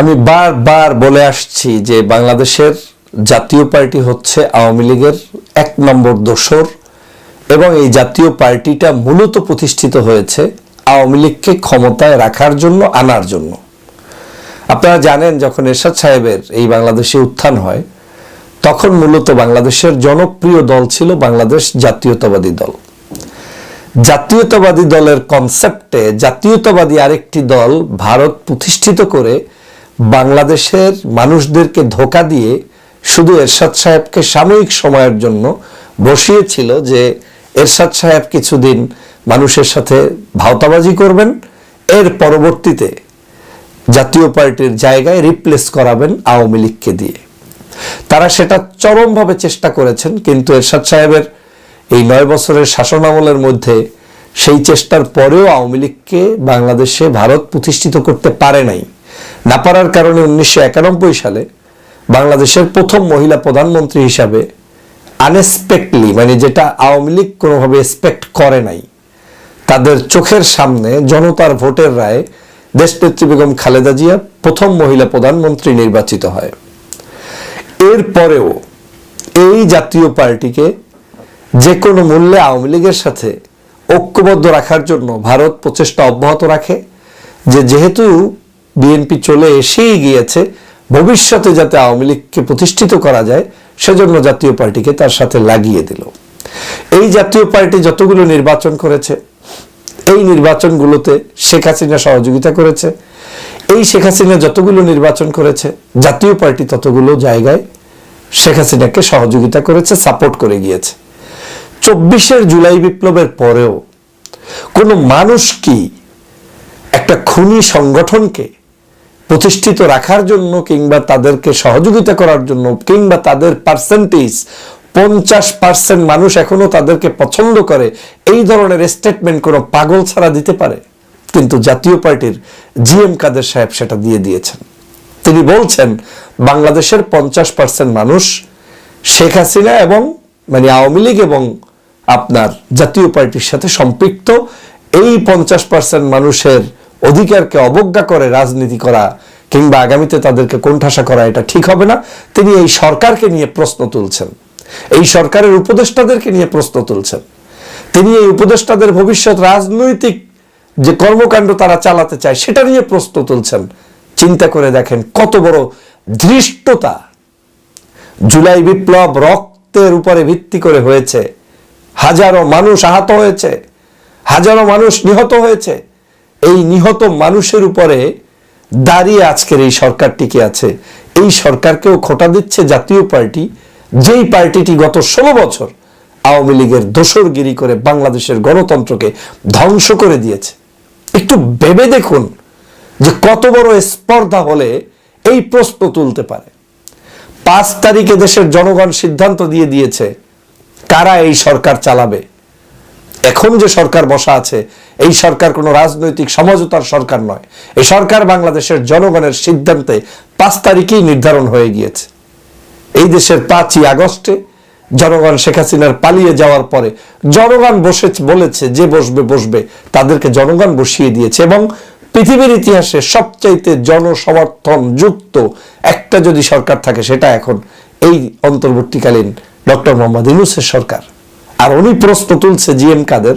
আমি বারবার বলে আসছি যে বাংলাদেশের জাতীয় পার্টি হচ্ছে আওয়ামী লীগের এক নম্বর দোসর এবং এই জাতীয় পার্টিটা মূলত প্রতিষ্ঠিত হয়েছে আওয়ামী লীগকে ক্ষমতায় রাখার জন্য, আনার জন্য। আপনারা জানেন, যখন এরশাদ সাহেবের এই বাংলাদেশে উত্থান হয়, তখন মূলত বাংলাদেশের জনপ্রিয় দল ছিল বাংলাদেশ জাতীয়তাবাদী দল। জাতীয়তাবাদী দলের কনসেপ্টে জাতীয়তাবাদী আরেকটি দল ভারত প্রতিষ্ঠিত করে বাংলাদেশের মানুষদেরকে ধোকা দিয়ে শুধু এরশাদ সাহেবকে সাময়িক সময়ের জন্য বসিয়েছিল যে এরশাদ সাহেব কিছুদিন মানুষের সাথে ভাওতাবাজি করবেন, এর পরবর্তীতে জাতীয় পার্টির জায়গায় রিপ্লেস করাবেন আওয়ামী লীগকে দিয়ে। তারা সেটা চরমভাবে চেষ্টা করেছেন, কিন্তু এরশাদ সাহেবের এই নয় বছরের শাসনামলের মধ্যে সেই চেষ্টার পরেও আওয়ামী লীগকে বাংলাদেশে ভারত প্রতিষ্ঠিত করতে পারে নাই। না পারার কারণে উনিশশো একানব্বই সালে বাংলাদেশের প্রথম মহিলা প্রধানমন্ত্রী হিসাবে আনএক্সপেক্টলি মানে যেটা আওয়ামী লীগ কোনোভাবে এক্সপেক্ট করে নাই, তাদের চোখের সামনে জনতার ভোটের রায় দেশনেত্রী বেগম খালেদা জিয়া প্রথম মহিলা প্রধানমন্ত্রী নির্বাচিত হয়। এরপরেও এই জাতীয় পার্টিকে যে কোনো মূল্যে আওয়ামী লীগের সাথে ঐক্যবদ্ধ রাখার জন্য ভারত প্রচেষ্টা অব্যাহত রাখে, যে যেহেতু বিএনপি চলে এসেই গিয়েছে। ভবিষ্যতে যাতে আওয়ামী লীগকে প্রতিষ্ঠিত করা যায়, সেজন্য জাতীয় পার্টিকে তার সাথে লাগিয়ে দিল। এই জাতীয় পার্টি যতগুলো নির্বাচন করেছে, এই নির্বাচনগুলোতে শেখ হাসিনা সহযোগিতা করেছে। এই শেখ হাসিনা যতগুলো নির্বাচন করেছে, জাতীয় পার্টি ততগুলো জায়গায় শেখ হাসিনাকে সহযোগিতা করেছে, সাপোর্ট করে গিয়েছে। চব্বিশের জুলাই বিপ্লবের পরেও কোনো মানুষ কি একটা খুনি সংগঠনকে প্রতিষ্ঠিত রাখার জন্য কিংবা তাদেরকে সহযোগিতা করার জন্য কিংবা তাদের পার্সেন্টেজ পঞ্চাশ পার্সেন্ট মানুষ এখনও তাদেরকে পছন্দ করে, এই ধরনের স্টেটমেন্ট কোনো পাগল ছাড়া দিতে পারে। কিন্তু জাতীয় পার্টির জি এম কাদের সাহেব সেটা দিয়ে দিয়েছেন। তিনি বলছেন, বাংলাদেশের পঞ্চাশ পার্সেন্ট মানুষ শেখ হাসিনা এবং মানে আওয়ামী লীগ এবং আপনার জাতীয় পার্টির সাথে সম্পৃক্ত। এই পঞ্চাশ পার্সেন্ট মানুষের অধিকারকে অবজ্ঞা করে রাজনীতি করা কিংবা আগামীতে তাদেরকে কোণঠাসা করা, এটা ঠিক হবে না। তিনি এই সরকারকে নিয়ে প্রশ্ন তুলছেন। এই সরকারের উপদেষ্টাদেরকে নিয়ে প্রশ্ন তুলছেন। তিনি এই উপদেষ্টাদের ভবিষ্যৎ রাজনৈতিক যে কর্মকাণ্ড তারা চালাতে চায়, সেটা নিয়ে প্রশ্ন তুলছেন। চিন্তা করে দেখেন কত বড় ধৃষ্টতা। জুলাই বিপ্লব রক্তের উপরে ভিত্তি করে হয়েছে। হাজারো মানুষ আহত হয়েছে। হাজারো মানুষ নিহত হয়েছে। এই নিহত মানুষের উপরে দাঁড়িয়ে আজকের এই সরকার টিকে আছে। এই সরকারকেও খোটা দিচ্ছে জাতীয় পার্টি। যেই পার্টিটি গত ষোলো বছর আওয়ামী লীগের দোসরগিরি করে বাংলাদেশের গণতন্ত্রকে ধ্বংস করে দিয়েছে। একটু ভেবে দেখুন যে কত বড় স্পর্ধা হলে এই প্রশ্ন তুলতে পারে। পাঁচ তারিখে দেশের জনগণ সিদ্ধান্ত দিয়ে দিয়েছে, কারা এই সরকার চালাবে? এখন যে সরকার বসা আছে, এই সরকার কোনো রাজনৈতিক সমঝোতার সরকার নয়। এই সরকার বাংলাদেশের জনগণের সিদ্ধান্তে পাঁচ তারিখেই নির্ধারণ হয়ে গিয়েছে। এই দেশের পাঁচই আগস্টে জনগণ শেখ হাসিনার পালিয়ে যাওয়ার পরে জনগণ বসে বলেছে, যে বসবে বসবে, তাদেরকে জনগণ বসিয়ে দিয়েছে এবং পৃথিবীর ইতিহাসে সবচাইতে জনসমর্থন যুক্ত একটা যদি সরকার থাকে, সেটা এখন এই অন্তর্বর্তীকালীন ডক্টর মোহাম্মদ ইউনুসের সরকার। আর উনি প্রশ্ন তুলছে জি এম কাদের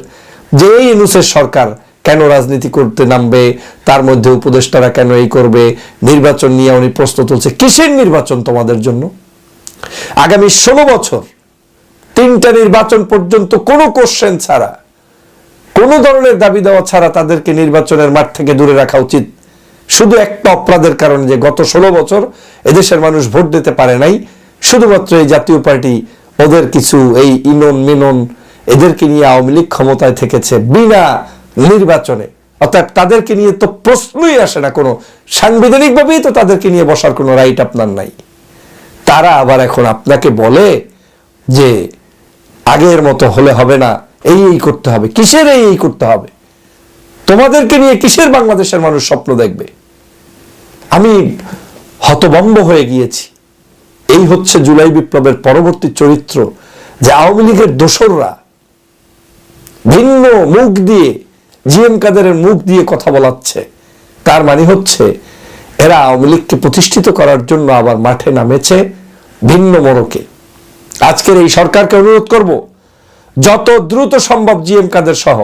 যে এই ইউনুসের সরকার কেন রাজনীতি করতে নামবে, তার মধ্যে উপদেষ্টারা কেন এই করবে, নির্বাচন নিয়ে উনি প্রশ্ন তুলছে। কিসের নির্বাচন তোমাদের জন্য? আগামী ষোলো বছর তিনটা নির্বাচন পর্যন্ত কোনো কোশ্চেন ছাড়া, কোনো ধরনের দাবি দেওয়া ছাড়া তাদেরকে নির্বাচনের মাঠ থেকে দূরে রাখা উচিত। শুধু একটা অপরাধের কারণে যে গত ষোলো বছর এদেশের মানুষ ভোট দিতে পারে নাই, শুধুমাত্র এই জাতীয় পার্টি ওদের কিছু এই ইনন মিনন এদেরকে নিয়ে আওয়ামী লীগ ক্ষমতায় থেকেছে বিনা নির্বাচনে। অর্থাৎ তাদেরকে নিয়ে তো প্রশ্নই আসে না কোনো। সাংবিধানিকভাবেই তো তাদেরকে নিয়ে বসার কোনো রাইট আপনার নাই। তারা আবার এখন আপনাকে বলে যে আগের মতো হলে হবে না, এই এই করতে হবে, কিসের এই এই করতে হবে? তোমাদেরকে নিয়ে কিসের বাংলাদেশের মানুষ স্বপ্ন দেখবে? আমি হতবম্ব হয়ে গিয়েছি। এই হচ্ছে জুলাই বিপ্লবের পরবর্তী চরিত্র যে আওয়ামী লীগের দোসররা ভিন্ন মুখ দিয়ে, জিএম কাদেরের মুখ দিয়ে কথা বলাচ্ছে। তার মানে হচ্ছে এরা আওয়ামী লীগকে প্রতিষ্ঠিত করার জন্য আবার মাঠে নামেছে ভিন্ন মোড়কে। আজকের এই সরকারকে অনুরোধ করব, যত দ্রুত সম্ভব জিএম কাদের সহ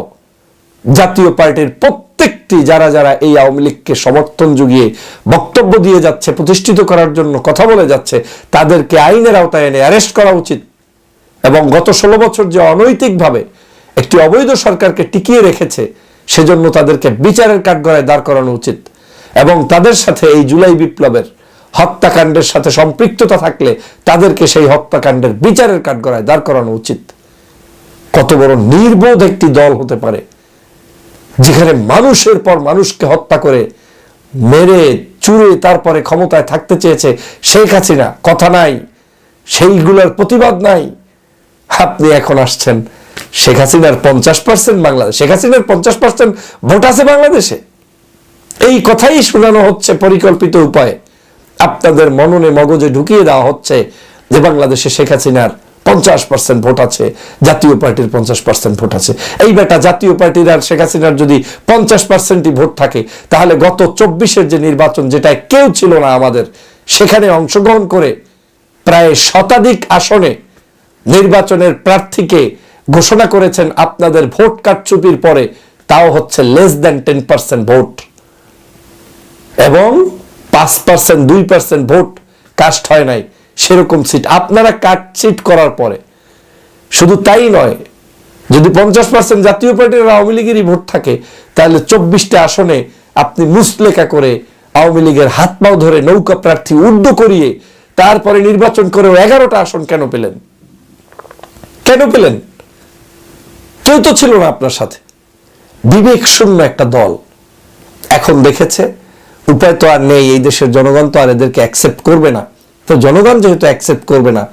জাতীয় পার্টির প্রত্যেকটি যারা যারা এই আওয়ামী লীগকে সমর্থন যুগিয়ে বক্তব্য দিয়ে যাচ্ছে, প্রতিষ্ঠিত করার জন্য কথা বলে যাচ্ছে, তাদেরকে আইনের আওতায় এনে অ্যারেস্ট করা উচিত। এবং গত ষোলো বছর যে অনৈতিকভাবে একটি অবৈধ সরকারকে টিকিয়ে রেখেছে, সেজন্য তাদেরকে বিচারের কাঠগড়ায় দাঁড় করানো উচিত। এবং তাদের সাথে এই জুলাই বিপ্লবের হত্যাকাণ্ডের সাথে সম্পৃক্ততা থাকলে তাদেরকে সেই হত্যাকাণ্ডের বিচারের কাঠগড়ায় দাঁড় করানো উচিত। কত বড় নির্বোধ একটি দল হতে পারে। যেখানে মানুষের পর মানুষকে হত্যা করে মেরে, চুরে, তারপরে ক্ষমতায় থাকতে চেয়েছে শেখ হাসিনা। কথা নাই। সেইগুলোর প্রতিবাদ নাই। আপনি এখন আসছেন শেখ হাসিনার পঞ্চাশ পার্সেন্ট বাংলাদেশ শেখ হাসিনার পঞ্চাশ পার্সেন্ট ভোট আছে বাংলাদেশে। এই কথাই শোনানো হচ্ছে পরিকল্পিত উপায়ে। আপনাদের মননে মগজে ঢুকিয়ে দেওয়া হচ্ছে যে বাংলাদেশে শেখ হাসিনার পঞ্চাশ পার্সেন্ট ভোট আছে, জাতীয় পার্টির পঞ্চাশ পার্সেন্ট ভোট আছে। এই বেটা জাতীয় পার্টির আর শেখ হাসিনার যদি পঞ্চাশ পার্সেন্টই ভোট থাকে, তাহলে গত চব্বিশের যে নির্বাচন যেটা কেউ ছিল না আমাদের, সেখানে অংশগ্রহণ করে প্রায় শতাধিক আসনে নির্বাচনের প্রার্থীকে ঘোষণা করেছেন আপনাদের ভোট কারচুপির পরে, তাও হচ্ছে less than ten percent vote. এবং পাঁচ পার্সেন্ট দুই পার্সেন্ট ভোট কাস্ট হয় নাই। সেরকম সিট আপনারা কাট সিট করার পরে। শুধু তাই নয়, যদি পঞ্চাশ পার্সেন্ট জাতীয় পার্টির আওয়ামী লীগেরই ভোট থাকে, তাহলে চব্বিশটা আসনে আপনি মুসলেখা করে আওয়ামী লীগের হাত পাও ধরে নৌকা প্রার্থী উর্দ করিয়ে তারপরে নির্বাচন করেও এগারোটা আসন কেন পেলেন? কেন পেলেন? কেউ তো ছিল না আপনার সাথে। বিবেক শূন্য একটা দল। এখন দেখেছে, উপায় তো আর নেই, এই দেশের জনগণ তো আর এদেরকে অ্যাকসেপ্ট করবে না। তো জনগণ যেহেতু অ্যাকসেপ্ট করবে না,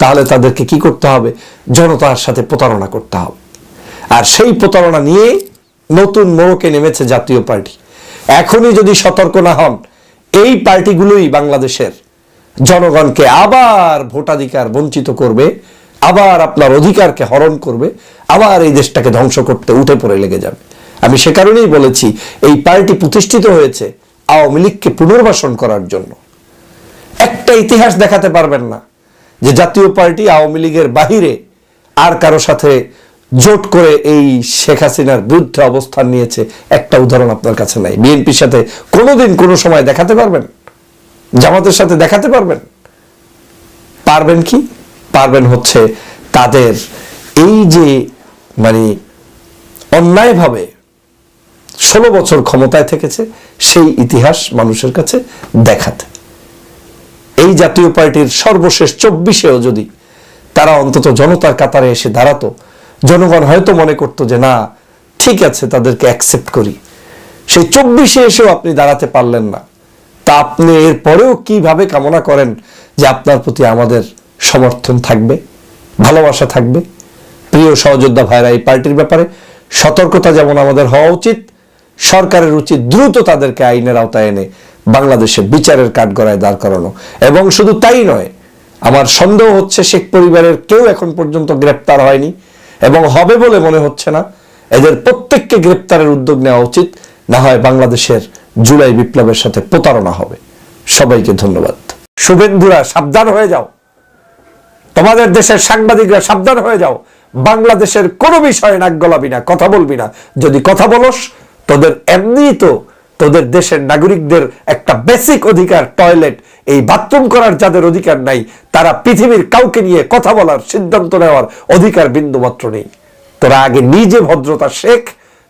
তাহলে তাদেরকে কি করতে হবে? জনতার সাথে প্রতারণা করতে হবে। আর সেই প্রতারণা নিয়ে নতুন মোড়কে নেমেছে জাতীয় পার্টি। এখনই যদি সতর্ক না হন, এই পার্টিগুলোই বাংলাদেশের জনগণকে আবার ভোটাধিকার বঞ্চিত করবে, আবার আপনার অধিকারকে হরণ করবে, আবার এই দেশটাকে ধ্বংস করতে উঠে পড়ে লেগে যাবে। আমি সে কারণেই বলেছি, এই পার্টি প্রতিষ্ঠিত হয়েছে আওয়ামী লীগকে পুনর্বাসন করার জন্য। একটা ইতিহাস দেখাতে পারবেন না যে জাতীয় পার্টি আওয়ামী লীগের বাহিরে আর কারও সাথে জোট করে এই শেখ হাসিনার বিরুদ্ধে অবস্থান নিয়েছে একটা উদাহরণ আপনার কাছে নাই। বিএনপির সাথে কোনোদিন কোনো সময় দেখাতে পারবেন? জামাতের সাথে দেখাতে পারবেন? পারবেন কি? পারবেন হচ্ছে তাদের এই যে মানে অন্যায়ভাবে ষোলো বছর ক্ষমতায় থেকেছে, সেই ইতিহাস মানুষের কাছে দেখাতে। এই জাতীয় পার্টির সর্বশেষ চব্বিশেও যদি তারা অন্তত জনতার কাতারে এসে দাঁড়াতো, জনগণ হয়তো মনে করতো যে না, ঠিক আছে, তাদেরকে অ্যাকসেপ্ট করি। সেই চব্বিশে এসেও আপনি দাঁড়াতে পারলেন না। তা আপনি এর পরেও কীভাবে কামনা করেন যে আপনার প্রতি আমাদের সমর্থন থাকবে, ভালোবাসা থাকবে? প্রিয় সহযোদ্ধা ভাইরা, এই পার্টির ব্যাপারে সতর্কতা যেমন আমাদের হওয়া উচিত সরকারের উচিত দ্রুত তাদেরকে আইনের আওতায় এনে বাংলাদেশে বিচারের কাঠগড়ায় দাঁড় করানো। এবং শুধু তাই নয়, আমার সন্দেহ হচ্ছে শেখ পরিবারের কেউ এখন পর্যন্ত গ্রেপ্তার হয়নি এবং হবে বলে মনে হচ্ছে না। এদের প্রত্যেককে গ্রেপ্তারের উদ্যোগ নেওয়া উচিত, না হয় বাংলাদেশের জুলাই বিপ্লবের সাথে প্রতারণা হবে। সবাইকে ধন্যবাদ। শুভেন্দুরা, সাবধান হয়ে যাও। তোমাদের দেশের সাংবাদিকরা সাবধান হয়ে যাও। বাংলাদেশের কোনো বিষয়ে নাক গলাবি না, কথা বলবি না। যদি কথা বলস তোদের এমনি তো তোদের দেশের নাগরিকদের একটা বেসিক অধিকার টয়লেট এই বাথরুম করার যাদের অধিকার নাই, তারা পৃথিবীর কাউকে নিয়ে কথা বলার সিদ্ধান্ত নেওয়ার অধিকার বিন্দুমাত্র নেই। তোরা আগে নিজে ভদ্রতা শেখ,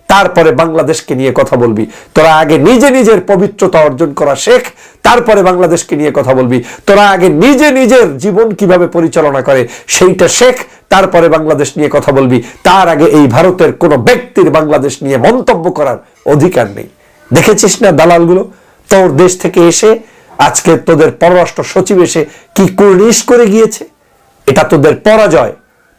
তারপরে বাংলাদেশকে নিয়ে কথা বলবি। তোরা আগে নিজে নিজের পবিত্রতা অর্জন করা শেখ, তারপরে বাংলাদেশকে নিয়ে কথা বলবি। তোরা আগে নিজে নিজের জীবন কীভাবে পরিচালনা করে, সেইটা শেখ তারপরে বাংলাদেশ নিয়ে কথা বলবি। তার আগে এই ভারতের কোনো ব্যক্তির বাংলাদেশ নিয়ে মন্তব্য করার অধিকার নেই। দেখেছিস না দালালগুলো? তোর দেশ থেকে এসে, আজকে তোদের পররাষ্ট্র সচিব এসে কি কুর্নিশ করে গিয়েছে? এটা তোদের পরাজয়।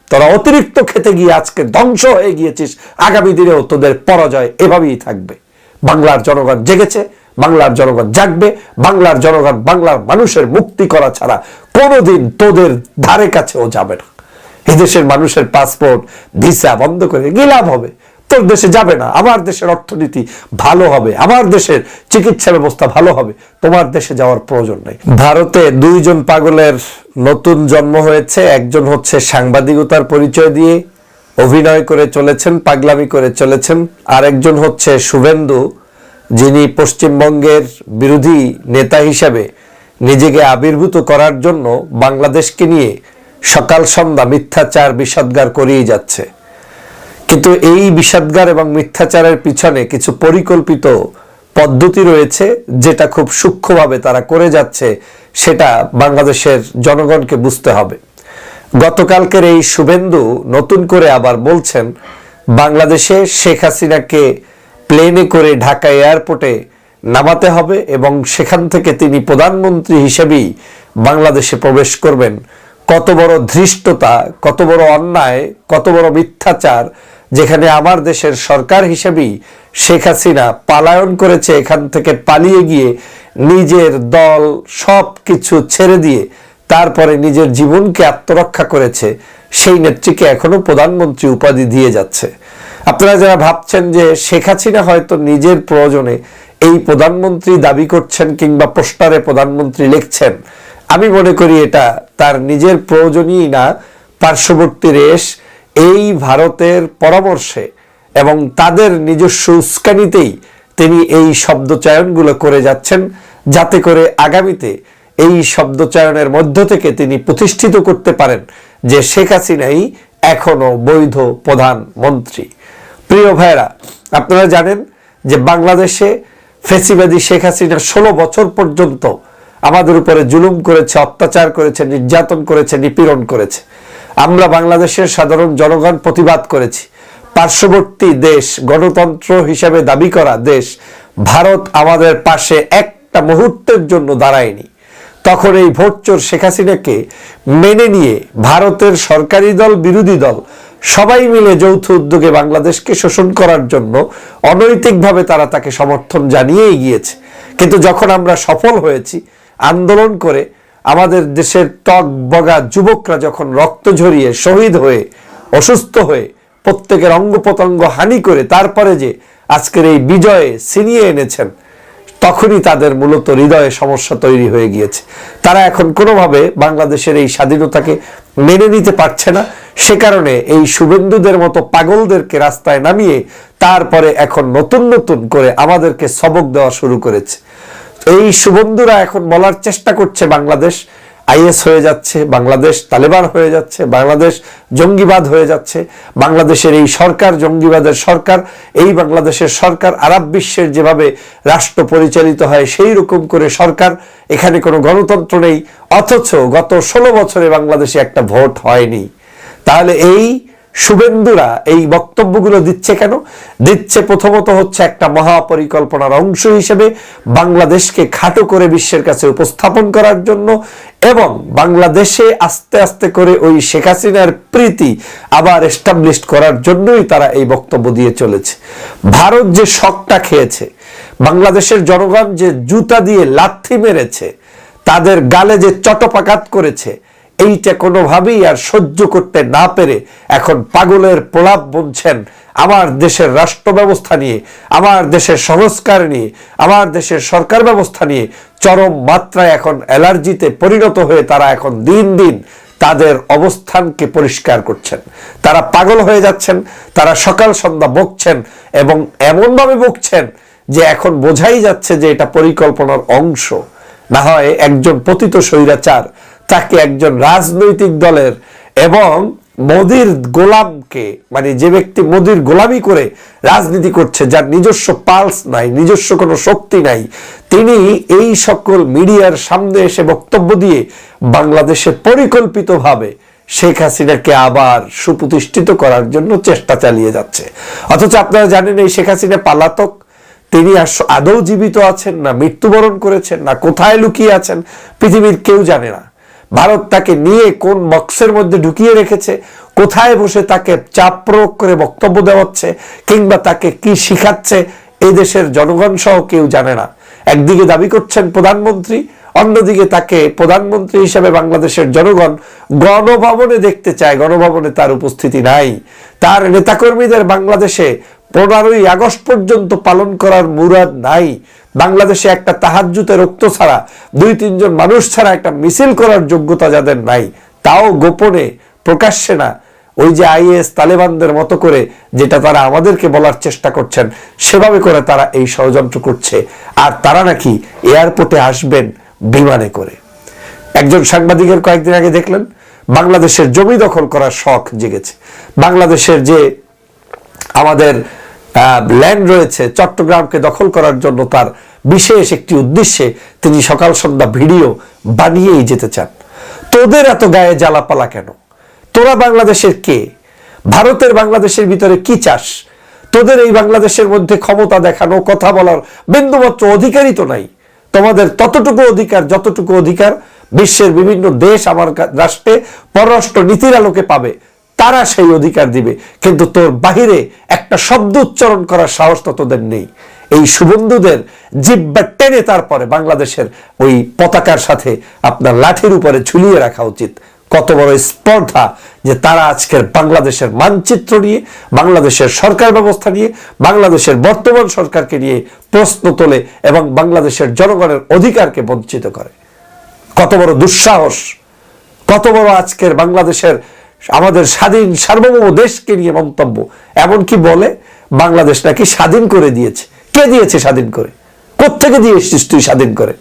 তোরা অতিরিক্ত খেতে গিয়ে আজকে ধ্বংস হয়ে গিয়েছিস। আগামী দিনেও তোদের পরাজয় এভাবেই থাকবে। বাংলার জনগণ জেগেছে, বাংলার জনগণ জাগবে, বাংলার জনগণ বাংলার মানুষের মুক্তি করা ছাড়া কোনোদিন তোদের ধারে কাছেও যাবে না। এদেশের মানুষের পাসপোর্ট ভিসা বন্ধ করে গিলাম হবে? তোর দেশে যাবে না, আমার দেশের অর্থনীতি ভালো হবে, আমার দেশের চিকিৎসা ব্যবস্থা ভালো হবে, তোমার দেশে যাওয়ার প্রয়োজন নেই। ভারতে দুইজন পাগলের নতুন জন্ম হয়েছে, একজন হচ্ছে সাংবাদিকতার পরিচয় দিয়ে অভিনয় করে চলেছেন, পাগলামি করে চলেছেন আর একজন হচ্ছে শুভেন্দু, যিনি পশ্চিমবঙ্গের বিরোধী নেতা হিসাবে নিজেকে আবির্ভূত করার জন্য বাংলাদেশকে নিয়ে সকাল সন্ধ্যা মিথ্যাচার বিষদগার করেই যাচ্ছে। কিন্তু এই বিষাদগার এবং মিথ্যাচারের পিছনে কিছু পরিকল্পিত পদ্ধতি রয়েছে, যেটা খুব সূক্ষ্মভাবে তারা করে যাচ্ছে, সেটা বাংলাদেশের জনগণকে বুঝতে হবে। গতকালকের এই শুভেন্দু নতুন করে আবার বলছেন, বাংলাদেশে শেখ হাসিনাকে প্লেনে করে ঢাকা এয়ারপোর্টে নামাতে হবে এবং সেখান থেকে তিনি প্রধানমন্ত্রী হিসেবেই বাংলাদেশে প্রবেশ করবেন কত বড় ধৃষ্টতা, কত বড় অন্যায়, কত বড় মিথ্যাচার যেখানে আমার দেশের সরকার হিসেবেই শেখ হাসিনা পালায়ন করেছে, এখান থেকে পালিয়ে গিয়ে নিজের দল সব কিছু ছেড়ে দিয়ে তারপরে নিজের জীবনকে আত্মরক্ষা করেছে, সেই নেত্রীকে এখনও প্রধানমন্ত্রী উপাধি দিয়ে যাচ্ছে। আপনারা যারা ভাবছেন যে শেখ হাসিনা হয়তো নিজের প্রয়োজনে এই প্রধানমন্ত্রী দাবি করছেন কিংবা পোস্টারে প্রধানমন্ত্রী লিখছেন আমি মনে করি এটা তার নিজের প্রয়োজনই না, পার্শ্ববর্তী রেশ এই ভারতের পরামর্শে এবং তাদের নিজস্ব উস্কানিতেই তিনি এই শব্দচয়নগুলো করে যাচ্ছেন যাতে করে আগামীতে এই শব্দচয়নের মধ্য থেকে তিনি প্রতিষ্ঠিত করতে পারেন যে শেখ হাসিনাই এখনও বৈধ প্রধানমন্ত্রী। প্রিয় ভাইরা আপনারা জানেন যে বাংলাদেশে ফেসিবাদী শেখ হাসিনা ষোলো বছর পর্যন্ত আমাদের উপরে জুলুম করেছে, অত্যাচার করেছে, নির্যাতন করেছে, নিপীড়ন করেছে। আমরা বাংলাদেশের সাধারণ জনগণ প্রতিবাদ করেছি। পার্শ্ববর্তী দেশ, গণতন্ত্র হিসাবে দাবি করা দেশ, ভারত আমাদের পাশে একটা মুহূর্তের জন্য দাঁড়ায়নি। তখন এই ভোটচোর শেখ হাসিনাকে মেনে নিয়ে ভারতের সরকারি দল, বিরোধী দল, সবাই মিলে যৌথ উদ্যোগে বাংলাদেশকে শোষণ করার জন্য অনৈতিকভাবে তারা তাকে সমর্থন জানিয়েই গিয়েছে। কিন্তু যখন আমরা সফল হয়েছি আন্দোলন করে আমাদের দেশের টক বগা যুবকরা যখন রক্ত ঝরিয়ে শহীদ হয়ে, অসুস্থ হয়ে প্রত্যেকের অঙ্গ প্রত্যঙ্গ হানি করে তারপরে যে আজকের এই বিজয়ে ছিনিয়ে এনেছেন, তখনই তাদের মূলত হৃদয়ে সমস্যা তৈরি হয়ে গিয়েছে। তারা এখন কোনোভাবে বাংলাদেশের এই স্বাধীনতাকে মেনে নিতে পারছে না। সে কারণে এই শুভেন্দুদের মতো পাগলদেরকে রাস্তায় নামিয়ে তারপরে এখন নতুন নতুন করে আমাদেরকে সবক দেওয়া শুরু করেছে। এই সুবন্ধুরা এখন বলার চেষ্টা করছে বাংলাদেশ। আইএস হয়ে যাচ্ছে, বাংলাদেশ তালেবান হয়ে যাচ্ছে, বাংলাদেশ জঙ্গিবাদ হয়ে যাচ্ছে, বাংলাদেশের এই সরকার, জঙ্গিবাদের সরকার, এই বাংলাদেশের সরকার, আরব বিশ্বের যেভাবে রাষ্ট্র পরিচালিত হয়, সেই রকম করে সরকার, এখানে কোনো গণতন্ত্র নেই, অথচ গত ষোলো বছরে বাংলাদেশে একটা ভোট হয়নি। তাহলে এই শুভেন্দুরা এই বক্তব্যগুলো দিচ্ছে কেন? দিচ্ছে প্রথমত হচ্ছে একটা মহাপরিকল্পনার অংশ হিসেবে বাংলাদেশকে খাটো করে বিশ্বের কাছে উপস্থাপন করার জন্য এবং বাংলাদেশে আস্তে আস্তে করে ওই শেখ হাসিনার প্রীতি আবার এস্টাবলিশ করার জন্যই তারা এই বক্তব্য দিয়ে চলেছে। ভারত যে শকটা খেয়েছে, বাংলাদেশের জনগণ যে জুতা দিয়ে লাথি মেরেছে, তাদের গালে যে চটপাকাত করেছে এইটা কোনোভাবেই আর সহ্য করতে না পেরে এখন পাগলের প্রলাপ বুনছেন আমার দেশের রাষ্ট্র ব্যবস্থা নিয়ে, আমার দেশের সংস্কার নিয়ে, আমার দেশের সরকার ব্যবস্থা নিয়ে চরম মাত্রায় এখন অ্যালার্জিতে পরিণত হয়ে তারা এখন দিন দিন তাদের অবস্থানকে পরিষ্কার করছেন। তারা পাগল হয়ে যাচ্ছেন, তারা সকাল সন্ধ্যা বকছেন এবং এমনভাবে বকছেন যে এখন বোঝাই যাচ্ছে যে এটা পরিকল্পনার অংশ। না হয় একজন পতিত স্বৈরাচার তাকে একজন রাজনৈতিক দলের এবং মোদির গোলামকে মানে যে ব্যক্তি মোদির গোলামি করে রাজনীতি করছে, যার নিজস্ব পালস নাই, নিজস্ব কোনো শক্তি নাই, তিনি এই সকল মিডিয়ার সামনে এসে বক্তব্য দিয়ে বাংলাদেশে পরিকল্পিতভাবে শেখ হাসিনাকে আবার সুপ্রতিষ্ঠিত করার জন্য চেষ্টা চালিয়ে যাচ্ছে। অথচ আপনারা জানেন এই শেখ হাসিনা পালাতক, তিনি আদৌ জীবিত আছেন না, মৃত্যুবরণ করেছেন না, কোথায় লুকিয়ে আছেন, পৃথিবীর কেউ জানে না। ভারত তাকে নিয়ে কোন বক্সের মধ্যে ঢুকিয়ে রেখেছে, কোথায় বসে তাকে চাপ প্রয়োগ করে বক্তব্য দেওয়াচ্ছে, কিংবা তাকে কি শিখাচ্ছে এই দেশের জনগণ সহ কেউ জানে না। একদিকে দাবি করছেন প্রধানমন্ত্রী, অন্যদিকে তাকে প্রধানমন্ত্রী হিসেবে বাংলাদেশের জনগণ গণভবনে দেখতে চায়। গণভবনে তার উপস্থিতি নাই। তার নেতাকর্মীদের বাংলাদেশে পনেরোই আগস্ট পর্যন্ত পালন করার মুরাদ নাই। বাংলাদেশে একটা তাহাজ্জুতে রক্ত ছাড়া দুই তিনজন মানুষ ছাড়া একটা মিছিল করার যোগ্যতা যাদের নাই, তাও গোপনে প্রকাশ্যে না। ওই যে আইএস তালেবানদের মতো করে যেটা তারা আমাদেরকে বলার চেষ্টা করছেন, সেভাবে করে তারা এই ষড়যন্ত্র করছে। আর তারা নাকি এয়ারপোর্টে আসবেন বিমানে করে। একজন সাংবাদিকের কয়েকদিন আগে দেখলেন, বাংলাদেশের জমি দখল করার শখ জেগেছে। বাংলাদেশের যে আমাদের ল্যান্ড রয়েছে চট্টগ্রামকে দখল করার জন্য তার বিশেষ একটি উদ্দেশ্যে তিনি সকাল সন্ধ্যা ভিডিও বানিয়েই যেতে চান। তোদের এত গায়ে জ্বালাপালা কেন? তোরা বাংলাদেশের কে? ভারতের বাংলাদেশের ভিতরে কি চাস? তোদের এই বাংলাদেশের মধ্যে ক্ষমতা দেখানো, কথা বলার বিন্দুমাত্র অধিকারই তো নাই। তোমাদের ততটুকু অধিকার, যতটুকু অধিকার বিশ্বের বিভিন্ন দেশ আমার রাষ্ট্রে পররাষ্ট্র নীতির আলোকে পাবে তারা সেই অধিকার দিবে। কিন্তু তোর বাহিরে একটা শব্দ উচ্চারণ করার সাহস তো তোদের নেই। এই সুবন্ধুদের জিব্বা টেনে তারপরে বাংলাদেশের ওই পতাকার সাথে আপনার লাঠির উপরে ঝুলিয়ে রাখা উচিত। কত বড় স্পর্ধা যে তারা আজকের বাংলাদেশের মানচিত্র নিয়ে, বাংলাদেশের সরকার ব্যবস্থা নিয়ে, বাংলাদেশের বর্তমান সরকারকে নিয়ে প্রশ্ন তোলে এবং বাংলাদেশের জনগণের অধিকারকে বঞ্চিত করে। কত বড় দুঃসাহস, কত বড় আজকের বাংলাদেশের আমাদের স্বাধীন সার্বভৌম দেশকে নিয়ে মন্তব্য। এমনকি বলে? বাংলাদেশ নাকি স্বাধীন করে দিয়েছে। কে দিয়েছে স্বাধীন করে? কোত্থেকে দিয়ে এসছিস তুই স্বাধীন করে?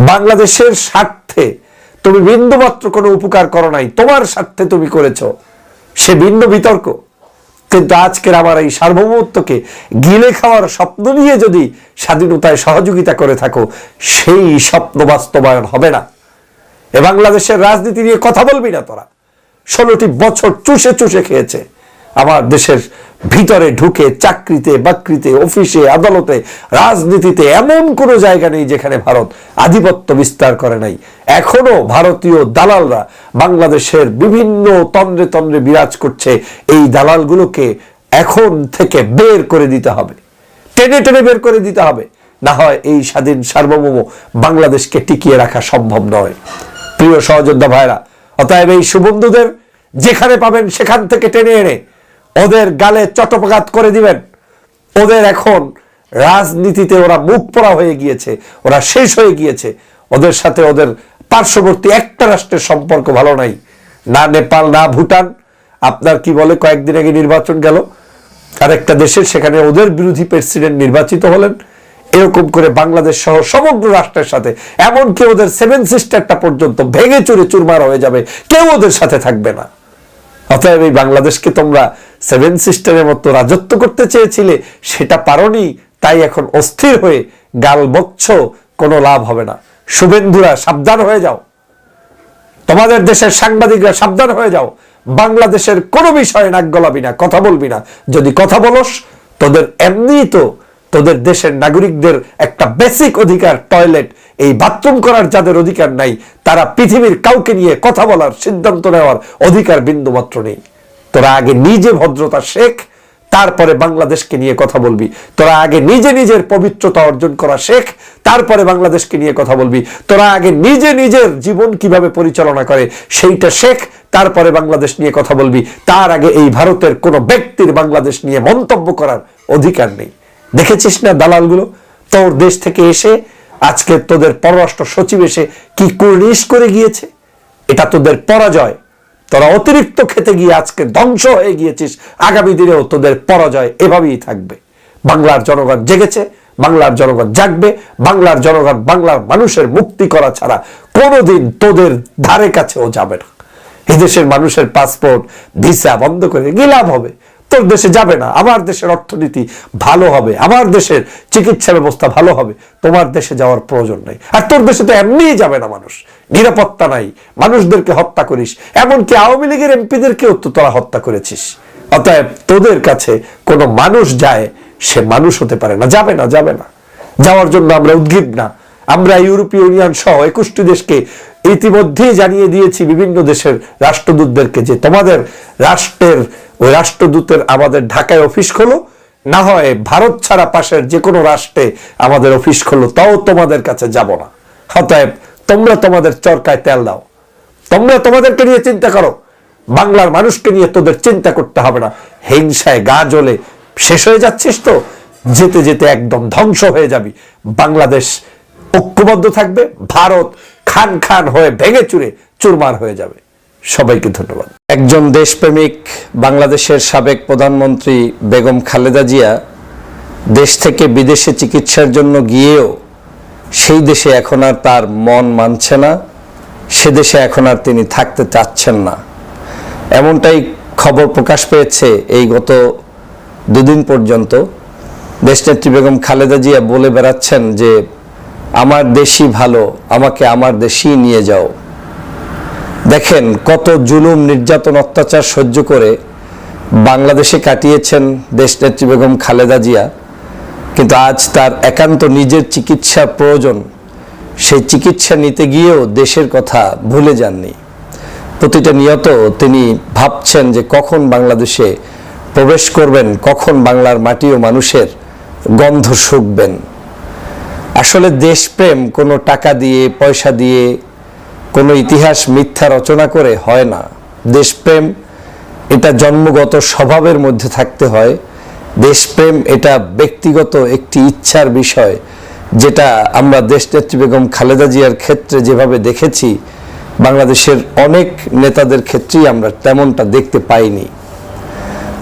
বাংলাদেশের স্বার্থে তুমি বিন্দুমাত্র কোনো উপকার করো নাই। তোমার স্বার্থে তুমি করেছ। সে ভিন্ন বিতর্ক। কিন্তু আজকের আমার এই সার্বভৌমত্বকে গিলে খাওয়ার স্বপ্ন নিয়ে যদি স্বাধীনতায় সহযোগিতা করে থাকো, সেই স্বপ্ন বাস্তবায়ন হবে না। এ বাংলাদেশের রাজনীতি নিয়ে কথা বলবি না তোরা। ষোলোটি বছর চুষে চুষে খেয়েছে। আমার দেশের ভিতরে ঢুকে চাকরিতে, বাকরিতে, অফিসে, আদালতে, রাজনীতিতে এমন কোনো জায়গা নেই যেখানে ভারত আধিপত্য বিস্তার করে নাই। এখনও ভারতীয় দালালরা বাংলাদেশের বিভিন্ন তন্দ্রে তন্দ্রে বিরাজ করছে। এই দালালগুলোকে এখন থেকে বের করে দিতে হবে। টেনে টেনে বের করে দিতে হবে। না হয় এই স্বাধীন সার্বভৌম বাংলাদেশকে টিকিয়ে রাখা সম্ভব নয়। প্রিয় সহযোদ্ধা ভাইরা, অতএব এই সুবন্ধুদের যেখানে পাবেন সেখান থেকে টেনে এনে ওদের গালে চটপঘাত করে দিবেন। ওদের এখন রাজনীতিতে ওরা মুখ পড়া হয়ে গিয়েছে, ওরা শেষ হয়ে গিয়েছে। ওদের সাথে ওদের পার্শ্ববর্তী একটা রাষ্ট্রের সম্পর্ক ভালো নাই। না নেপাল, না ভুটান। আপনার কি বলে, কয়েকদিন আগে নির্বাচন গেল। আরেকটা দেশের সেখানে ওদের বিরোধী প্রেসিডেন্ট নির্বাচিত হলেন। এরকম করে বাংলাদেশ সহ সমগ্র রাষ্ট্রের সাথে, এমনকি ওদের সেভেন সিস্টারটা পর্যন্ত ভেঙে চুরে চুরমার হয়ে যাবে। কেউ ওদের সাথে থাকবে না। অতএব এই বাংলাদেশকে তোমরা সেভেন সিস্টারের মতো রাজত্ব করতে চেয়েছিলে, সেটা পারোনি, তাই এখন অস্থির হয়ে গাল বকছ, কোনো লাভ হবে না। শুভেন্দুরা, সাবধান হয়ে যাও। তোমাদের দেশের সাংবাদিকরা সাবধান হয়ে যাও। বাংলাদেশের কোনো বিষয়ে নাক গলাবি না, কথা বলবি না। যদি কথা বলস, তোদের এমনি তো তোদের দেশের নাগরিকদের একটা বেসিক অধিকার টয়লেট এই বাথরুম করার যাদের অধিকার নাই, তারা পৃথিবীর কাউকে নিয়ে কথা বলার সিদ্ধান্ত নেওয়ার অধিকার বিন্দুমাত্র নেই। তোরা আগে নিজে ভদ্রতা শেখ, তারপরে বাংলাদেশকে নিয়ে কথা বলবি। তোরা আগে নিজে নিজের পবিত্রতা অর্জন করা শেখ, তারপরে বাংলাদেশকে নিয়ে কথা বলবি। তোরা আগে নিজে নিজের জীবন কীভাবে পরিচালনা করে, সেইটা শেখ, তারপরে বাংলাদেশ নিয়ে কথা বলবি। তার আগে এই ভারতের কোনো ব্যক্তির বাংলাদেশ নিয়ে মন্তব্য করার অধিকার নেই। দেখেছিস না দালালগুলো? তোর দেশ থেকে এসে আজকে তোদের পররাষ্ট্র সচিব এসে কি কুর্নিশ করে গিয়েছে? এটা তোদের পরাজয়। তোরা অতিরিক্ত খেতে গিয়ে আজকে ধ্বংস হয়ে গিয়েছিস। আগামী দিনেও তোদের পরাজয় এভাবেই থাকবে। বাংলার জনগণ জেগেছে, বাংলার জনগণ জাগবে, বাংলার জনগণ বাংলার মানুষের মুক্তি করা ছাড়া কোনোদিন তোদের ধারে কাছেও যাবে না। এদেশের মানুষের পাসপোর্ট, ভিসা বন্ধ করে গিলাম হবে? তোর দেশে যাবে না। আমার দেশের অর্থনীতি ভালো হবে, আমার দেশের চিকিৎসা ব্যবস্থা ভালো হবে, তোমার দেশে যাওয়ার প্রয়োজন নাই। আর তোর দেশে তো এমনিই যাবে না মানুষ। নিরাপত্তা নাই, মানুষদেরকে হত্যা করিস, এমনকি আওয়ামী লীগের এমপিদেরকেও তো তোরা হত্যা করেছিস। অতএব তোদের কাছে কোনো মানুষ যায়, সে মানুষ হতে পারে না, যাবে না যাবে না। যাওয়ার জন্য আমরা উদ্গ্রীব না। আমরা ইউরোপীয় ইউনিয়ন সহ একুশটি দেশকে ইতিমধ্যেই জানিয়ে দিয়েছি বিভিন্ন দেশের রাষ্ট্রদূতদেরকে যে তোমাদের রাষ্ট্রের, ওই রাষ্ট্রদূতের আমাদের ঢাকায় অফিস খোলো, না হয় ভারত ছাড়া পাশের যে কোনো রাষ্ট্রে আমাদের অফিস খোলো, তাও তোমাদের কাছে যাব না। অতএব তোমরা তোমাদের চরকায় তেল দাও। তোমরা তোমাদেরকে নিয়ে চিন্তা করো। বাংলার মানুষকে নিয়ে তোদের চিন্তা করতে হবে না। হিংসায় গা জ্বলে শেষ হয়ে যাচ্ছিস তো? যেতে যেতে একদম ধ্বংস হয়ে যাবি। বাংলাদেশ ঐক্যবদ্ধ থাকবে। ভারত খান খান হয়ে ভেঙে চুরে চুরমার হয়ে যাবে। সবাইকে ধন্যবাদ। একজন দেশপ্রেমিক, বাংলাদেশের সাবেক প্রধানমন্ত্রী বেগম খালেদা জিয়া দেশ থেকে বিদেশে চিকিৎসার জন্য গিয়েও সেই দেশে এখন আর তার মন মানছে না, সে দেশে এখন আর তিনি থাকতে চাচ্ছেন না। এমনটাই খবর প্রকাশ পেয়েছে এই গত দুদিন পর্যন্ত। দেশনেত্রী বেগম খালেদা জিয়া বলে বেড়াচ্ছেন যে আমার দেশই ভালো, আমাকে আমার দেশই নিয়ে যাও। দেখেন কত জুলুম, নির্যাতন, অত্যাচার সহ্য করে বাংলাদেশে কাটিয়েছেন দেশনেত্রী বেগম খালেদা জিয়া। কিন্তু আজ তার একান্ত নিজের চিকিৎসা প্রয়োজন, সেই চিকিৎসা নিতে গিয়েও দেশের কথা ভুলে যাননি। প্রতিটা নিয়ত তিনি ভাবছেন যে কখন বাংলাদেশে প্রবেশ করবেন, কখন বাংলার মাটি ও মানুষের গন্ধ শুকবেন। আসলে দেশপ্রেম কোনো টাকা দিয়ে, পয়সা দিয়ে, কোনো ইতিহাস মিথ্যা রচনা করে হয় না। দেশপ্রেম, এটা জন্মগত স্বভাবের মধ্যে থাকতে হয়। দেশপ্রেম এটা ব্যক্তিগত একটি ইচ্ছার বিষয়, যেটা আমরা দেশ নেত্রী বেগম খালেদা জিয়ার ক্ষেত্রে যেভাবে দেখেছি, বাংলাদেশের অনেক নেতাদের ক্ষেত্রেই আমরা তেমনটা দেখতে পাইনি।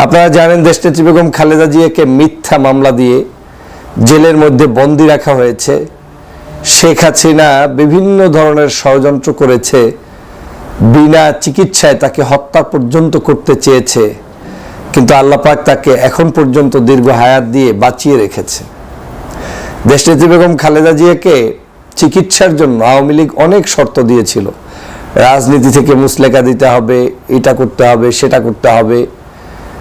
আপনারা জানেন দেশনেত্রী বেগম খালেদা জিয়াকে মিথ্যা মামলা দিয়ে জেলের মধ্যে বন্দি রাখা হয়েছে। শেখ হাসিনা বিভিন্ন ধরনের ষড়যন্ত্র করেছে। বিনা চিকিৎসায় তাকে হত্যা পর্যন্ত করতে চেয়েছে। কিন্তু আল্লাপাক তাকে এখন পর্যন্ত দীর্ঘ হায়াত দিয়ে বাঁচিয়ে রেখেছে। দেশনেত্রী বেগম খালেদা জিয়াকে চিকিৎসার জন্য আওয়ামী লীগ অনেক শর্ত দিয়েছিল। রাজনীতি থেকে মুসলেকা দিতে হবে, এটা করতে হবে, সেটা করতে হবে।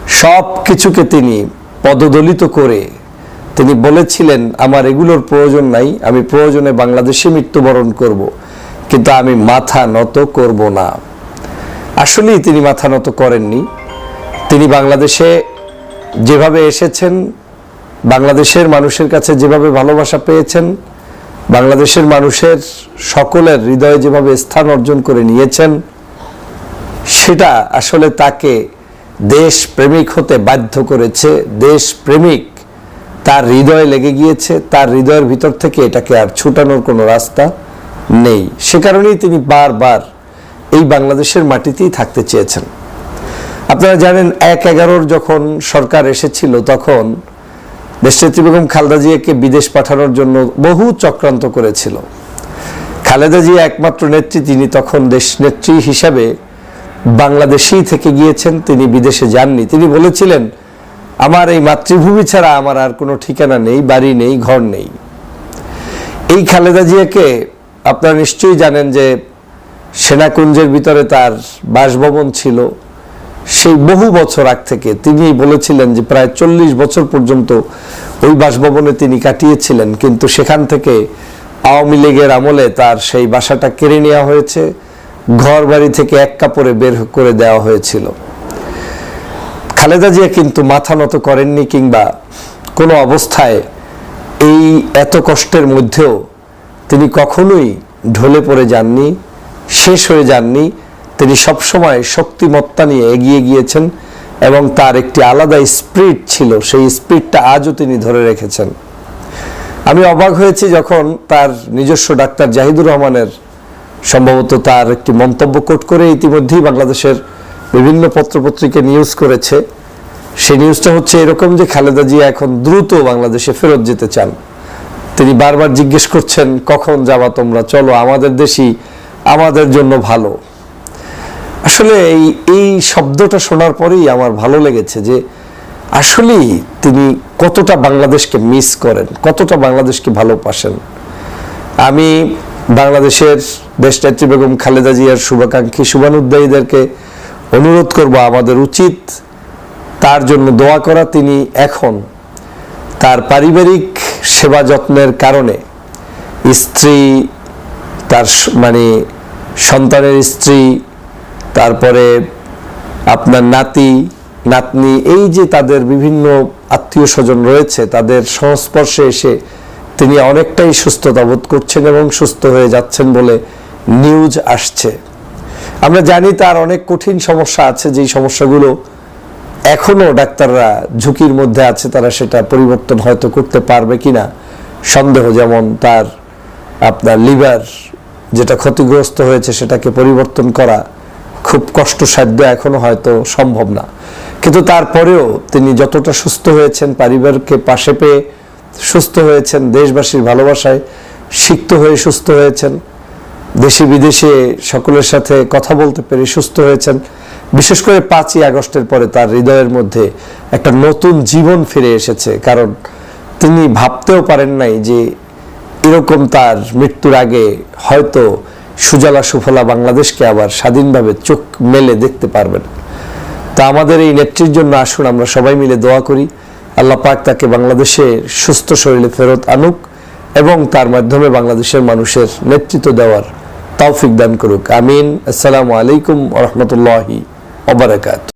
সব কিছুকে তিনি পদদলিত করে তিনি বলেছিলেন, আমার এগুলোর প্রয়োজন নাই, আমি প্রয়োজনে বাংলাদেশে মৃত্যুবরণ করব, কিন্তু আমি মাথা নত করব না। আসলেই তিনি মাথা নত করেননি। তিনি বাংলাদেশে যেভাবে এসেছেন, বাংলাদেশের মানুষের কাছে যেভাবে ভালোবাসা পেয়েছেন, বাংলাদেশের মানুষের সকলের হৃদয়ে যেভাবে স্থান অর্জন করে নিয়েছেন, সেটা আসলে তাকে দেশ প্রেমিক হতে বাধ্য করেছে। দেশ প্রেমিক তার হৃদয়ে লেগে গিয়েছে, তার হৃদয়ের ভিতর থেকে এটাকে আর ছুটানোর কোনো রাস্তা নেই। সে কারণেই তিনি বারবার এই বাংলাদেশের মাটিতেই থাকতে চেয়েছেন। আপনারা জানেন, এক এগারোর যখন সরকার এসেছিল, তখন দেশনেত্রী বেগম খালেদা জিয়াকে বিদেশ পাঠানোর জন্য বহু চক্রান্ত করেছিল। খালেদা জিয়া একমাত্র নেত্রী, তিনি তখন দেশ নেত্রী হিসাবে বাংলাদেশেই থেকে গিয়েছেন, তিনি বিদেশে যাননি। তিনি বলেছিলেন আমার এই মাতৃভূমি ছাড়া আমার আর কোনো ঠিকানা নেই, বাড়ি নেই, ঘর নেই। এই খালেদা জিয়াকে আপনারা নিশ্চয়ই জানেন যে সেনাকুঞ্জের ভিতরে তার বাসভবন ছিল। সেই বহু বছর আগ থেকে তিনি বলেছিলেন যে প্রায় চল্লিশ বছর পর্যন্ত ওই বাসভবনে তিনি কাটিয়েছিলেন, কিন্তু সেখান থেকে আওয়ামী লীগের আমলে তার সেই বাসাটা কেড়ে নেওয়া হয়েছে ঘর বাড়ি থেকে এক কাপড়ে বের করে দেওয়া হয়েছিল। খালেদা জিয়া কিন্তু মাথা নত করেননি কিংবা কোনো অবস্থায় এই এত কষ্টের মধ্যেও তিনি কখনোই ঢলে পড়ে যাননি, শেষ হয়ে যাননি। তিনি সবসময় শক্তিমত্তা নিয়ে এগিয়ে গিয়েছেন এবং তার একটি আলাদা স্পিরিট ছিল, সেই স্পিরিটটা আজও তিনি ধরে রেখেছেন। আমি অবাক হয়েছি যখন তার নিজস্ব ডাক্তার জাহিদুর রহমানের সম্ভবত তার একটি মন্তব্য কোট করে ইতিমধ্যেই বাংলাদেশের বিভিন্ন পত্রপত্রিকা নিউজ করেছে। সেই নিউজটা হচ্ছে এরকম যে খালেদা জিয়া এখন দ্রুত বাংলাদেশে ফেরত যেতে চান। তিনি বারবার জিজ্ঞেস করছেন, কখন যাবা তোমরা? চলো, আমাদের দেশই আমাদের জন্য ভালো। আসলে এই এই শব্দটা শোনার পরেই আমার ভালো লেগেছে যে আসলেই তিনি কতটা বাংলাদেশকে মিস করেন, কতটা বাংলাদেশকে ভালোবাসেন। আমি বাংলাদেশের দেশনেত্রী বেগম খালেদা জিয়ার শুভাকাঙ্ক্ষী শুভানুদ্দায়ীদেরকে অনুরোধ করব আমাদের উচিত তার জন্য দোয়া করা তিনি এখন তার পারিবারিক সেবা যত্নের কারণে স্ত্রী তার মানে সন্তানের স্ত্রী, তারপরে আপনার নাতি, নাতনি, এই যে তাদের বিভিন্ন আত্মীয় স্বজন রয়েছে, তাদের সংস্পর্শে এসে তিনি অনেকটাই সুস্থতা বোধ করছেন এবং সুস্থ হয়ে যাচ্ছেন বলে নিউজ আসছে। আমরা জানি তার অনেক কঠিন সমস্যা আছে, যেই সমস্যাগুলো এখনও ডাক্তাররা ঝুঁকির মধ্যে আছে, তারা সেটা পরিবর্তন হয়তো করতে পারবে কিনা সন্দেহ, যেমন তার আপনার লিভার যেটা ক্ষতিগ্রস্ত হয়েছে সেটাকে পরিবর্তন করা খুব কষ্টসাধ্য, এখনও হয়তো সম্ভব না। কিন্তু তারপরেও তিনি যতটা সুস্থ হয়েছেন পরিবারকে পাশে পেয়ে সুস্থ হয়েছেন, দেশবাসীর ভালোবাসায় সিক্ত হয়ে সুস্থ হয়েছেন দেশে বিদেশে সকলের সাথে কথা বলতে পেরে সুস্থ হয়েছেন। বিশেষ করে পাঁচই আগস্টের পরে তার হৃদয়ের মধ্যে একটা নতুন জীবন ফিরে এসেছে, কারণ তিনি ভাবতেও পারেন নাই যে এরকম তার মৃত্যুর আগে হয়তো সুজলা সুফলা বাংলাদেশকে আবার স্বাধীনভাবে চোখ মেলে দেখতে পারবেন। তা আমাদের এই নেত্রীর জন্য আসুন, আমরা সবাই মিলে দোয়া করি। আল্লাহ পাক তাকে বাংলাদেশে সুস্থ শরীরে ফেরত আনুক এবং তার মাধ্যমে বাংলাদেশের মানুষের নেতৃত্ব দেওয়ার তৌফিক দান করুক। আমিন। আসসালামু আলাইকুম রহমতুল্লাহি ওবরাকাত